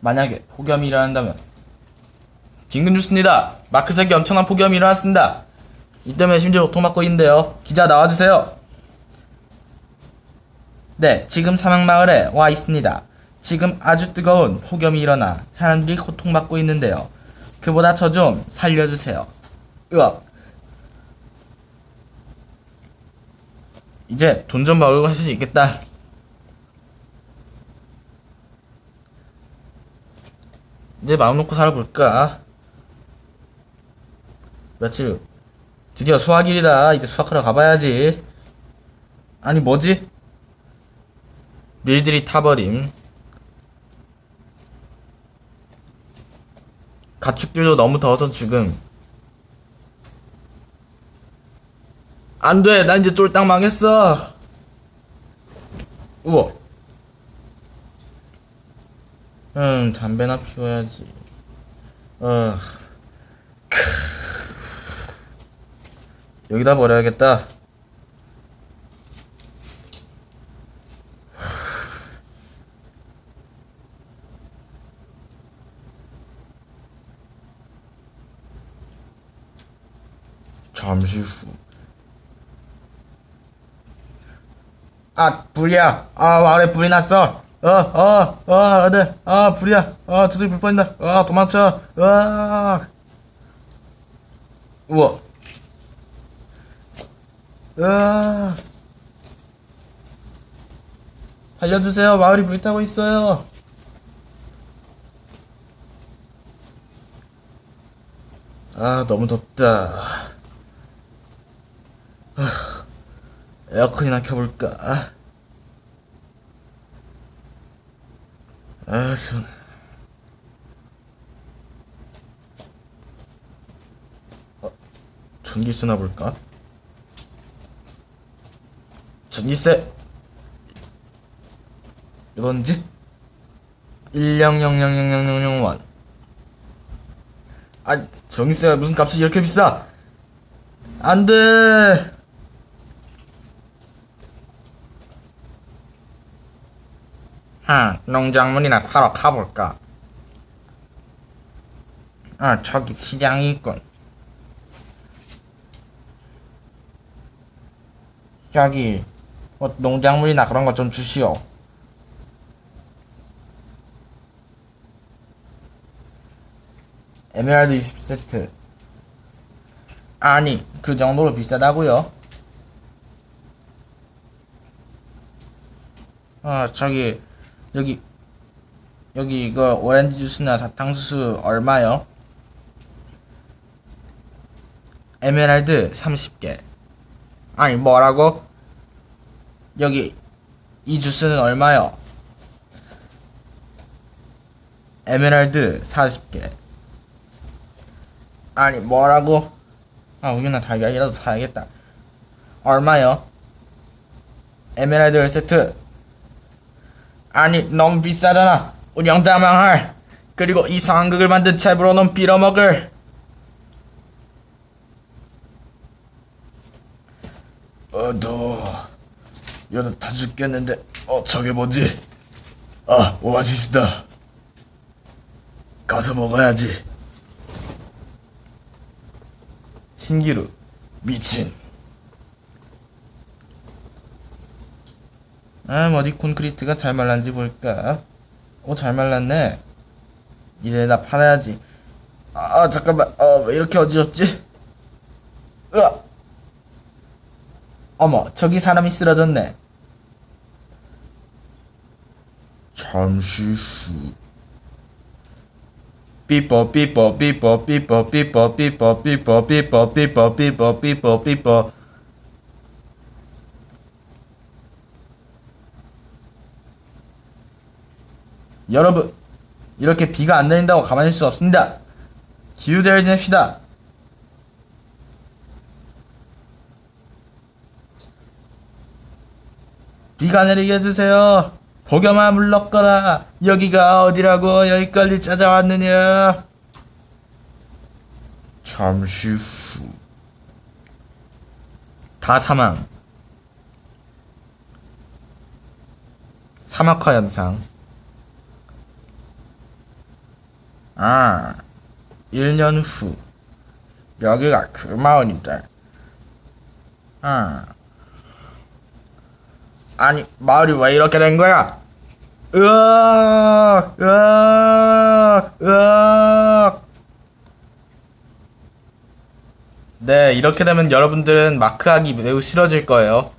만약에 폭염이 일어난다면 긴급 뉴스입니다. 마크색이 엄청난 폭염이 일어났습니다. 이 때문에 심지어 고통받고 있는데요. 기자 나와주세요. 네, 지금 사막마을에 와 있습니다. 지금 아주 뜨거운 폭염이 일어나 사람들이 고통받고 있는데요. 그보다 저 좀 살려주세요. 으악. 이제 돈 좀 벌고 할 수 있겠다. 이제 마음 놓고 살아볼까? 며칠 후. 드디어 수학일이다. 이제 수학하러 가봐야지. 아니 뭐지? 밀들이 타버림. 가축들도 너무 더워서 죽음. 안 돼! 나 이제 쫄딱 망했어! 우와. 음, 담배나 피워야지. 어. 크. 여기다 버려야겠다. 잠시 후. 아, 불이야. 아, 마을에 불이 났어. 어, 어, 어, 안 돼. 아, 불이야. 아, 저쪽에 불 뻔했다. 아, 도망쳐. 아. 우와. 아. 알려주세요. 마을이 불 타고 있어요. 아, 너무 덥다. 아, 에어컨이나 켜볼까? 아, 시원해. 어, 전기 쓰나 볼까? 전기세 이건지? 100000001 아, 전기세가 무슨 값이 이렇게 비싸? 안 돼! 응, 농작물이나 사러 가볼까? 아, 저기 시장이 있군. 저기, 뭐, 농작물이나 그런 거좀 주시오. 에메랄드 20세트. 아니, 그 정도로 비싸다고요? 아, 저기, 여기, 여기 이거 오렌지 주스나 사탕수수 얼마요? 에메랄드 30개. 아니, 뭐라고? 여기, 이 주스는 얼마요? 에메랄드 40개. 아니, 뭐라고? 아, 우유나 달걀이라도 사야겠다. 얼마요? 에메랄드 1세트. 아니, 너무 비싸잖아. 운영 자 망할. 그리고 이 상극을 만든 채브로는 빌어먹을. 어두워. 여자 다 죽겠는데. 어, 저게 뭐지? 아, 오아시스다. 가서 먹어야지. 신기루. 미친. 아, 어디 콘크리트가 잘 말랐는지 볼까? 오, 잘 말랐네. 이제 나 팔아야지. 아, 잠깐만. 어, 왜 이렇게 어지럽지? 으아! 어머, 저기 사람이 쓰러졌네. 잠시 후. 삐뽀 삐뽀 삐뽀 삐뽀 삐뽀 삐뽀 삐뽀 삐뽀 삐뽀 삐뽀 삐뽀 여러분 이렇게 비가 안 내린다고 가만히 있을 수 없습니다. 기후대를 지냅시다. 비가 내리게 해주세요. 복여만 물렀거라. 여기가 어디라고 여기까지 찾아왔느냐? 잠시 후. 다 사망. 사막화 현상 아, 1년 후. 여기가 그 마을이다. 아. 아니, 마을이 왜 이렇게 된 거야? 으악, 으악, 으악. 네, 이렇게 되면 여러분들은 마크하기 매우 싫어질 거예요.